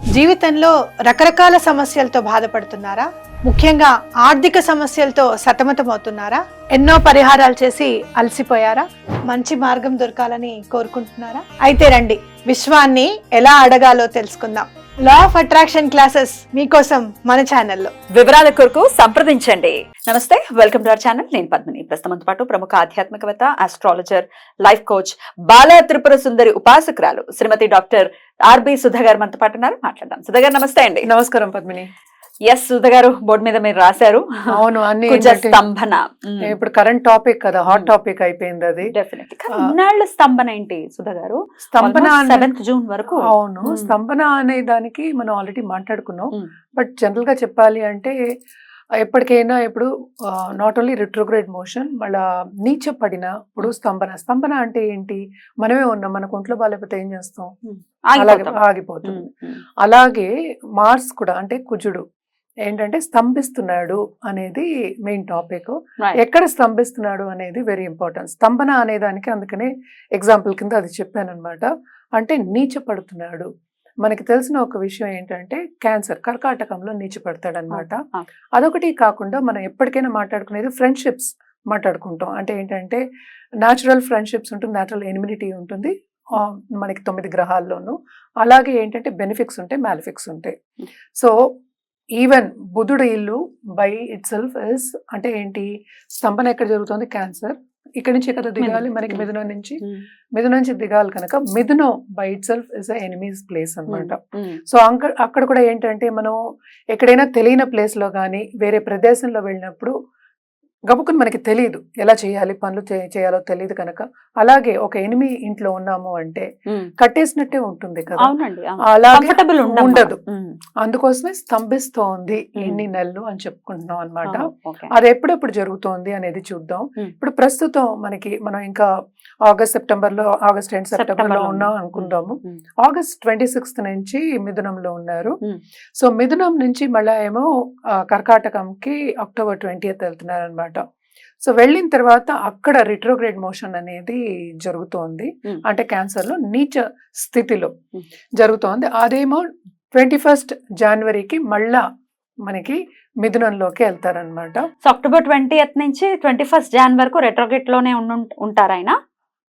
జీవితంలో రకరకాల సమస్యలతో బాధపడుతున్నారా? ముఖ్యంగా ఆర్థిక సమస్యలతో సతమతమవుతున్నారా? ఎన్నో పరిహారాలు చేసి అలసిపోయారా? మంచి మార్గం దొరకాలని కోరుకుంటున్నారా? అయితే రండి విశ్వాన్ని ఎలా అడగాలో తెలుసుకుందాం. లా ఆఫ్ అట్రాక్షన్ క్లాసెస్ మీకోసం మన ఛానల్లో వివరాల కొరకు సంప్రదించండి. నమస్తే వెల్కమ్ టు అవర్ ఛానల్ నేను పద్మిని. ప్రస్తుతంతో పాటు ప్రముఖ ఆధ్యాత్మికవేత్త astrologer life coach Bala Tripura Sundari ఉపాసకురాలు Shrimati doctor RB Sudha garu మనతో పాటు ఉన్నారు. మాట్లాడదాం. సుధా గారు నమస్తే అండి. నమస్కారం పద్మిని. ఎస్ సుధా గారు బోర్డు మీద మీరు రాశారు. అవును అన్ని స్తంభన. ఇప్పుడు కరెంట్ టాపిక్ కదా హాట్. టాపిక్ అయిపోయింది అది. ఇన్నాళ్ళ స్తంభన ఏంటి సుధా గారు? స్తంభన సెవెంత్ జూన్ వరకు. అవును. స్తంభన అనే దానికి మనం ఆల్రెడీ మాట్లాడుకున్నాం. బట్ జనరల్గా చెప్పాలి అంటే ఎప్పటికైనా ఇప్పుడు నాట్ ఓన్లీ రిట్రోగ్రేడ్ మోషన్ మళ్ళా నీచ పడినప్పుడు స్తంభన. స్తంభన అంటే ఏంటి? మనమే ఉన్నాం మనకు ఒంట్లో బాగాలేకపోతే ఏం చేస్తాం? అలాగే ఆగిపోతాం. ఆగిపోతుంది. అలాగే మార్స్ కూడా అంటే కుజుడు ఏంటంటే స్తంభిస్తున్నాడు అనేది మెయిన్ టాపిక్. ఎక్కడ స్తంభిస్తున్నాడు అనేది వెరీ ఇంపార్టెంట్. స్తంభన అనే దానికి అందుకనే ఎగ్జాంపుల్ కింద అది చెప్పాను అనమాట అంటే నీచ పడుతున్నాడు మనకి తెలిసిన ఒక విషయం ఏంటంటే క్యాన్సర్ కర్కాటకంలో నీచ పడతాడు అనమాట. అదొకటి కాకుండా మనం ఎప్పటికైనా మాట్లాడుకునేది ఫ్రెండ్షిప్స్ మాట్లాడుకుంటాం. అంటే ఏంటంటే న్యాచురల్ ఫ్రెండ్షిప్స్ ఉంటుంది న్యాచురల్ ఎనిమినిటీ ఉంటుంది మనకి తొమ్మిది గ్రహాల్లోనూ. అలాగే ఏంటంటే బెనిఫిక్స్ ఉంటాయి మ్యాలిఫిక్స్ ఉంటాయి. సో ఈవెన్ బుధుడు ఇల్లు బై ఇట్ సెల్ఫ్ ఇస్ అంటే ఏంటి? స్తంభన ఎక్కడ జరుగుతుంది? క్యాన్సర్ ఇక్కడి నుంచి కదా దిగాలి. మనకి. మిథునం నుంచి. మిథునం నుంచి దిగాలి కనుక మిథునం by itself is enemy's place అన్నమాట. ఉమ్, సో అంక అక్కడ కూడా ఏంటంటే మనం ఎక్కడైనా తెలియని ప్లేస్లో కానీ వేరే ప్రదేశంలో వెళ్ళినప్పుడు గబుకుని మనకి తెలియదు ఎలా చేయాలి పనులు చేయాలో తెలియదు కనుక. అలాగే ఒక ఎనిమి ఇంట్లో ఉన్నాము అంటే. కట్టేసినట్టే ఉంటుంది కదా. అలాగే ఉండదు. అందుకోసమే స్తంభిస్తోంది ఎన్ని నెలలు అని చెప్పుకుంటున్నాం అన్నమాట. అది ఎప్పుడెప్పుడు జరుగుతోంది అనేది చూద్దాం. ఇప్పుడు ప్రస్తుతం మనకి మనం ఇంకా ఆగస్ట్ సెప్టెంబర్లో ఆగస్ట్ ఎండ్ సెప్టెంబర్లో ఉన్నాం. అనుకుందాము. ఆగస్ట్ ట్వంటీ సిక్స్త్ నుంచి మిథునంలో ఉన్నారు. సో మిథునం నుంచి మళ్ళా ఏమో కర్కాటకంకి అక్టోబర్ ట్వంటీయత్ వెళ్తున్నారు అనమాట సో వెళ్ళిన తర్వాత అక్కడ రిట్రోగ్రేడ్ మోషన్ అనేది జరుగుతోంది. అంటే క్యాన్సర్లో నీచ స్థితిలో. జరుగుతోంది. అదేమో ట్వంటీ ఫస్ట్ జనవరికి మళ్ళా మనకి మిథునంలోకి వెళ్తారనమాట సో అక్టోబర్ ట్వంటీ నుంచి ట్వంటీ ఫస్ట్ జాన్ వరకు రెట్రోగేట్లోనే ఉంటారు ఆయన?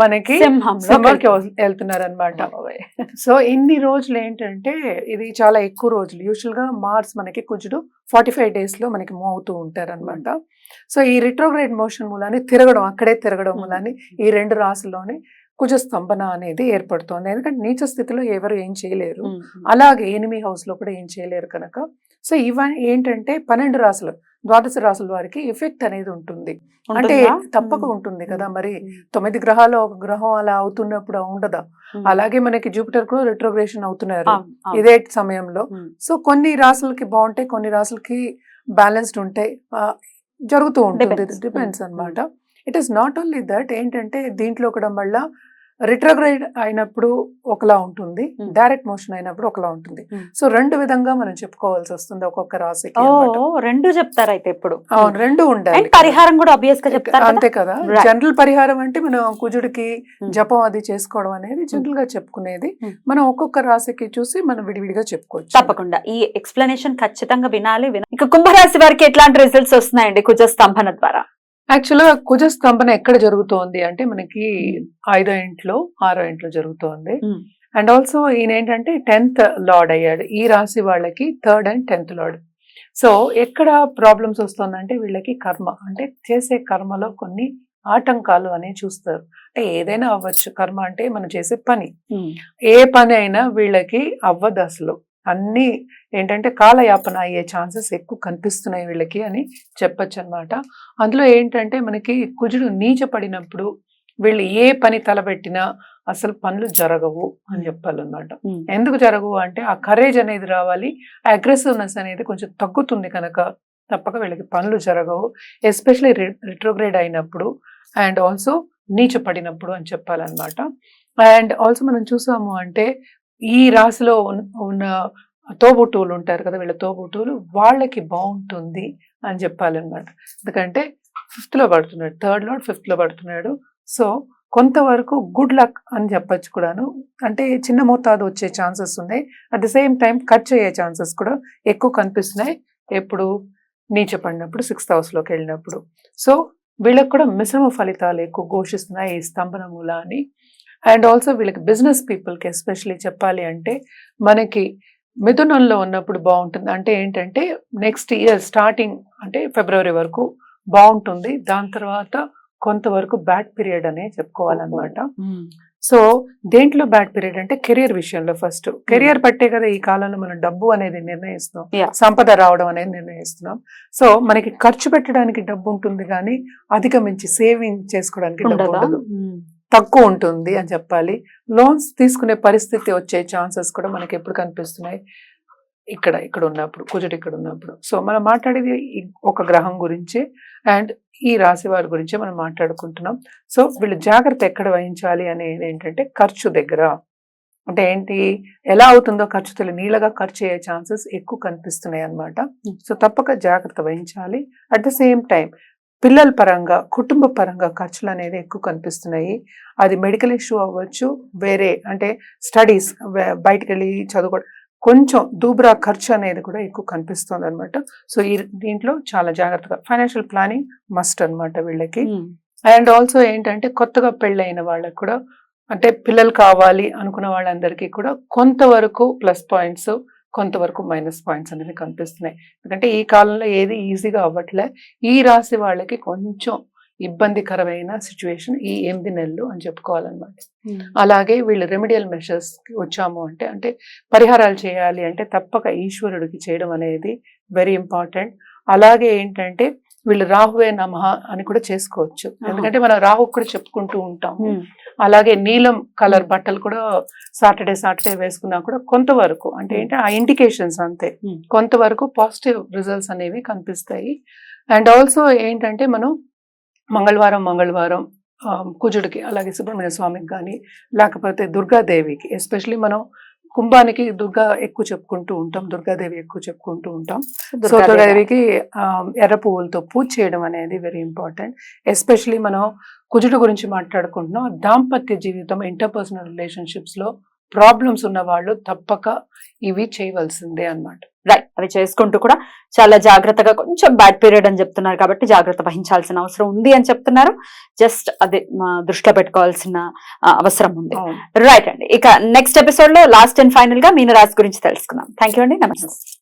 మనకి సింహంకి. వెళ్తున్నారు అనమాట సో ఇన్ని రోజులు ఏంటంటే ఇది చాలా ఎక్కువ రోజులు. యూజువల్గా మార్స్ మనకి కుజుడు ఫార్టీ ఫైవ్ డేస్లో మనకి మూవ్ అవుతూ ఉంటారు అనమాట సో ఈ రిట్రోగ్రేడ్ మోషన్ మూలాన్ని తిరగడం అక్కడే తిరగడం మూలాన్ని ఈ రెండు రాసుల్లోనే కుజ స్తంభన అనేది ఏర్పడుతోంది ఎందుకంటే నీచ స్థితిలో ఎవరు ఏం చేయలేరు. అలాగే ఎనిమి హౌస్లో కూడా ఏం చేయలేరు కనుక సో ఇవన్నీ ఏంటంటే పన్నెండు రాసులు ద్వాదశ రాసుల వారికి ఎఫెక్ట్ అనేది ఉంటుంది అంటే? తప్పక ఉంటుంది కదా మరి తొమ్మిది గ్రహాలు ఒక గ్రహం అలా అవుతున్నప్పుడు ఉండదా. అలాగే మనకి జూపిటర్ కూడా రిట్రోగ్రేషన్ అవుతున్నారు. ఇదే సమయంలో సో కొన్ని రాసులకి బాగుంటాయి కొన్ని రాసులకి బ్యాలెన్స్డ్ ఉంటాయి జరుగుతూ ఉంటుంది. డిపెండ్స్. అన్నమాట it is not only that ఏంటంటే దీంట్లో కూడా మళ్ళా రిట్రోగ్రేడ్ అయినప్పుడు ఒకలా ఉంటుంది Mm. డైరెక్ట్ మోషన్ అయినప్పుడు ఒకలా ఉంటుంది Mm. సో రెండు విధంగా మనం చెప్పుకోవాల్సి వస్తుంది ఒక్కొక్క రాశికి రెండు చెప్తారు అయితే ఇప్పుడు అవును రెండు ఉండాలి పరిహారం కూడా ఆబ్వియస్గా చెప్తారు? అంతే కదా. జనరల్ పరిహారం అంటే మనం కుజుడికి Mm. జపం అది చేసుకోవడం అనేది జనరల్గా చెప్పుకునేది. మనం ఒక్కొక్క రాశికి చూసి మనం విడివిడిగా చెప్పుకోవచ్చు తప్పకుండా ఈ ఎక్స్ప్లెనేషన్ ఖచ్చితంగా వినాలి విన ఇక కుంభరాశి వారికి ఎట్లాంటి రిజల్ట్స్ వస్తున్నాయండి కుజ స్తంభన ద్వారా యాక్చువల్గా కుజ స్తంభన ఎక్కడ జరుగుతోంది అంటే మనకి ఐదో ఇంట్లో ఆరో ఇంట్లో జరుగుతోంది. Hmm. అండ్ ఆల్సో ఈయన ఏంటంటే టెన్త్ లార్డ్ అయ్యాడు. ఈ రాశి వాళ్ళకి third and tenth lord. So ఎక్కడ ప్రాబ్లమ్స్ వస్తుందంటే వీళ్ళకి కర్మ. అంటే చేసే కర్మలో కొన్ని ఆటంకాలు అనేవి చూస్తారు. అంటే ఏదైనా అవ్వచ్చు. కర్మ అంటే మనం చేసే పని. ఏ పని అయినా వీళ్ళకి అవ్వదు అసలు. అన్ని ఏంటంటే కాలయాపన అయ్యే ఛాన్సెస్ ఎక్కువ కనిపిస్తున్నాయి వీళ్ళకి అని చెప్పొచ్చు అనమాట అందులో ఏంటంటే మనకి కుజుడు నీచపడినప్పుడు వీళ్ళు ఏ పని తలబెట్టినా అసలు పనులు జరగవు అని చెప్పాలన్నమాట. ఎందుకు జరగవు అంటే ఆ కరేజ్ అనేది రావాలి ఆ అగ్రెసివ్నెస్ అనేది కొంచెం తగ్గుతుంది కనుక తప్పక వీళ్ళకి పనులు జరగవు ఎస్పెషలీ రిట్రోగ్రేడ్ అయినప్పుడు అండ్ ఆల్సో నీచపడినప్పుడు అని చెప్పాలన్నమాట. అండ్ ఆల్సో మనం చూసాము అంటే ఈ రాశిలో ఉన్న- తోబుట్టువులు ఉంటారు కదా వీళ్ళ తోబుట్టువులు వాళ్ళకి బాగుంటుంది అని చెప్పాలన్నమాట. ఎందుకంటే ఫిఫ్త్లో పడుతున్నాడు థర్డ్ లాడ్ ఫిఫ్త్లో పడుతున్నాడు. సో కొంతవరకు గుడ్ లక్ అని చెప్పొచ్చు కూడాను. అంటే చిన్న మోతాదు వచ్చే ఛాన్సెస్ ఉన్నాయి. అట్ ద సేమ్ టైం ఖర్చు అయ్యే ఛాన్సెస్ కూడా ఎక్కువ కనిపిస్తున్నాయి. ఎప్పుడు నీచ పడినప్పుడు సిక్స్త్ హౌస్లోకి వెళ్ళినప్పుడు. సో వీళ్ళకు కూడా మిశ్రమ ఫలితాలు ఎక్కువ ఘోషిస్తున్నాయి ఈ స్తంభన మూల అని. అండ్ ఆల్సో వీళ్ళకి బిజినెస్ పీపుల్కి ఎస్పెషలీ చెప్పాలి అంటే మనకి మిథునంలో ఉన్నప్పుడు బాగుంటుంది. అంటే ఏంటంటే నెక్స్ట్ ఇయర్ స్టార్టింగ్ అంటే ఫిబ్రవరి వరకు బాగుంటుంది. దాని తర్వాత కొంతవరకు బ్యాడ్ పీరియడ్ అనే చెప్పుకోవాలన్నమాట. సో దేంట్లో బ్యాడ్ పీరియడ్ అంటే కెరియర్ విషయంలో ఫస్ట్. కెరియర్ పట్టే కదా ఈ కాలంలో మనం డబ్బు అనేది నిర్ణయిస్తున్నాం. సంపద రావడం అనేది నిర్ణయిస్తున్నాం. సో మనకి ఖర్చు పెట్టడానికి డబ్బు ఉంటుంది కానీ అధిగమించి సేవింగ్ చేసుకోవడానికి డబ్బు ఉండదు? తక్కువ ఉంటుంది అని చెప్పాలి. లోన్స్ తీసుకునే పరిస్థితి వచ్చే ఛాన్సెస్ కూడా మనకి ఎప్పుడు కనిపిస్తున్నాయి? ఇక్కడ ఇక్కడ ఉన్నప్పుడు కుజుడు ఇక్కడ ఉన్నప్పుడు. సో మనం మాట్లాడేది ఒక గ్రహం గురించి అండ్ ఈ రాశి వారి గురించే మనం మాట్లాడుకుంటున్నాం. సో వీళ్ళు జాగ్రత్త ఎక్కడ వహించాలి అనేది ఏంటంటే ఖర్చు దగ్గర. అంటే ఏంటి? ఎలా అవుతుందో ఖర్చు తెలియదు నీళ్ళగా ఖర్చు అయ్యే ఛాన్సెస్ ఎక్కువ కనిపిస్తున్నాయి అన్నమాట Hmm. సో తప్పక జాగ్రత్త వహించాలి. అట్ ద సేమ్ టైం పిల్లల పరంగా కుటుంబ పరంగా ఖర్చులు అనేది ఎక్కువ కనిపిస్తున్నాయి. అది మెడికల్ ఇష్యూ అవ్వచ్చు వేరే అంటే స్టడీస్ బయటకు వెళ్ళి చదువుకోవడం కొంచెం దూబ్రా ఖర్చు అనేది కూడా ఎక్కువ కనిపిస్తుంది అనమాట సో ఈ దీంట్లో చాలా జాగ్రత్తగా ఫైనాన్షియల్ ప్లానింగ్ మస్ట్ అన్నమాట వీళ్ళకి. అండ్ ఆల్సో ఏంటంటే కొత్తగా పెళ్ళైన వాళ్ళకి కూడా అంటే పిల్లలు కావాలి అనుకున్న వాళ్ళందరికీ కూడా కొంతవరకు ప్లస్ పాయింట్స్ కొంతవరకు మైనస్ పాయింట్స్ అనేవి కనిపిస్తున్నాయి. ఎందుకంటే ఈ కాలంలో ఏది ఈజీగా అవ్వట్లే. ఈ రాశి వాళ్ళకి కొంచెం ఇబ్బందికరమైన సిచ్యువేషన్ ఈ ఎనిమిది నెలలు అని చెప్పుకోవాలన్నమాట. అలాగే వీళ్ళు రెమెడియల్ మెషర్స్ వచ్చాము అంటే అంటే పరిహారాలు చేయాలి అంటే తప్పక ఈశ్వరుడికి చేయడం అనేది వెరీ ఇంపార్టెంట్. అలాగే ఏంటంటే వీళ్ళు రాహువే నమః అని కూడా చేసుకోవచ్చు. ఎందుకంటే మనం రాహు కూడా చెప్పుకుంటూ ఉంటాం అలాగే నీలం కలర్. బట్టలు కూడా సాటర్డే సాటర్డే వేసుకున్నా కూడా కొంతవరకు అంటే ఏంటి? ఆ ఇండికేషన్స్ అంతే. కొంతవరకు పాజిటివ్ రిజల్ట్స్ అనేవి కనిపిస్తాయి. అండ్ ఆల్సో ఏంటంటే మనం మంగళవారం మంగళవారం కుజుడికి అలాగే సుబ్రహ్మణ్య స్వామికి కానీ లేకపోతే దుర్గాదేవికి ఎస్పెషలీ మనం కుంభానికి దుర్గా ఎక్కువ చెప్పుకుంటూ ఉంటాం దుర్గాదేవి ఎక్కువ చెప్పుకుంటూ ఉంటాం. సో దుర్గాదేవికి ఆ, ఎర్ర పువ్వులతో పూజ చేయడం అనేది వెరీ ఇంపార్టెంట్ ఎస్పెషలీ మనం కుజుడు గురించి మాట్లాడుకుంటున్నాం. దాంపత్య జీవితం ఇంటర్పర్సనల్ రిలేషన్షిప్స్లో ప్రాబ్లమ్స్ ఉన్న వాళ్ళు తప్పక ఇవి చేయవలసిందే అన్నమాట. రైట్ అవి చేసుకుంటూ కూడా చాలా జాగ్రత్తగా కొంచెం బ్యాడ్ పీరియడ్ అని చెప్తున్నారు కాబట్టి జాగ్రత్త వహించాల్సిన అవసరం ఉంది అని చెప్తున్నారు. జస్ట్ అదే దృష్టిలో పెట్టుకోవాల్సిన అవసరం ఉంది. రైట్ అండి. ఇక నెక్స్ట్ ఎపిసోడ్లో లాస్ట్ అండ్ ఫైనల్గా మీన రాశి గురించి తెలుసుకుందాం. థ్యాంక్ యూ అండి. నమస్తే.